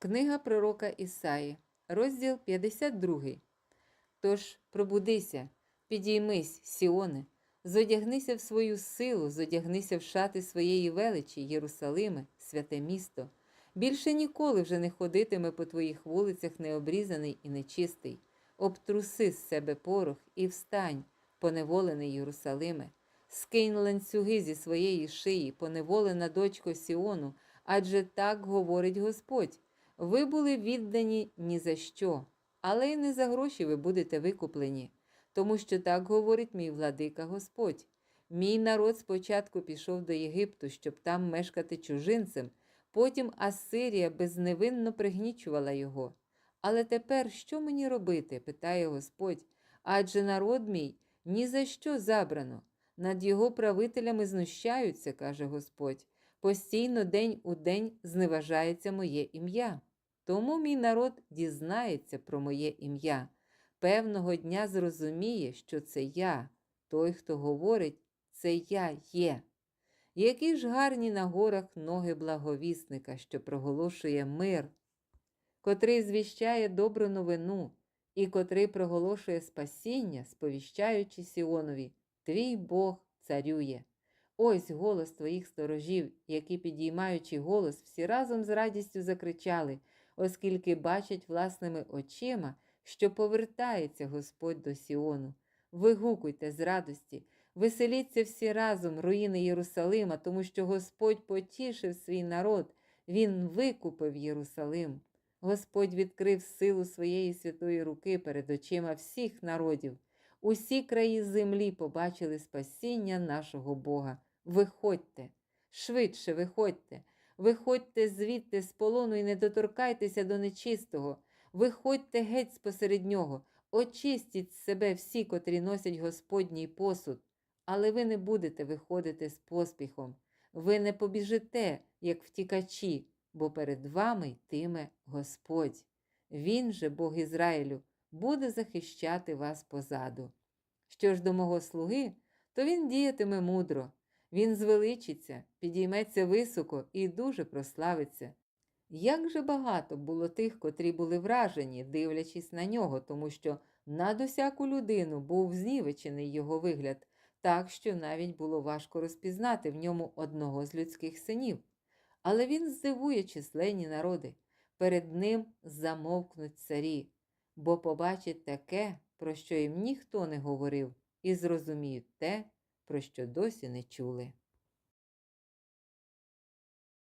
Книга пророка Ісаї, розділ 52. Тож пробудися, підіймись, Сіоне, зодягнися в свою силу, зодягнися в шати своєї величі, Єрусалиме, святе місто. Більше ніколи вже не ходитиме по твоїх вулицях необрізаний і нечистий. Обтруси з себе порох і встань, поневолений Єрусалиме. Скинь ланцюги зі своєї шиї, поневолена дочко Сіону, адже так говорить Господь. Ви були віддані ні за що, але й не за гроші ви будете викуплені, тому що так говорить мій владика Господь. Мій народ спочатку пішов до Єгипту, щоб там мешкати чужинцем, потім Ассирія безневинно пригнічувала його. Але тепер що мені робити? питає Господь. Адже народ мій ні за що забрано. Над його правителями знущаються, каже Господь. Постійно день у день зневажається моє ім'я. Тому мій народ дізнається про моє ім'я. Певного дня зрозуміє, що це я, той, хто говорить, це я є. Які ж гарні на горах ноги благовісника, що проголошує мир, котрий звіщає добру новину, і котрий проголошує спасіння, сповіщаючи Сіонові, твій Бог царює. Ось голос твоїх сторожів, які, підіймаючи голос, всі разом з радістю закричали, оскільки бачать власними очима, що повертається Господь до Сіону. Вигукуйте з радості, веселіться всі разом, руїни Єрусалима, тому що Господь потішив свій народ, Він викупив Єрусалим. Господь відкрив силу своєї святої руки перед очима всіх народів. Усі краї землі побачили спасіння нашого Бога. Виходьте, швидше виходьте, виходьте звідти з полону і не доторкайтеся до нечистого, виходьте геть спосеред нього, очистіть з себе всі, котрі носять Господній посуд, але ви не будете виходити з поспіхом, ви не побіжите, як втікачі, бо перед вами йтиме Господь. Він же, Бог Ізраїлю, буде захищати вас позаду. Що ж до мого слуги, то він діятиме мудро, він звеличиться, підійметься високо і дуже прославиться. Як же багато було тих, котрі були вражені, дивлячись на нього, тому що над усяку людину був знівечений його вигляд, так що навіть було важко розпізнати в ньому одного з людських синів. Але він здивує численні народи, перед ним замовкнуть царі, бо побачить таке, про що їм ніхто не говорив, і зрозуміють те, про що досі не чули.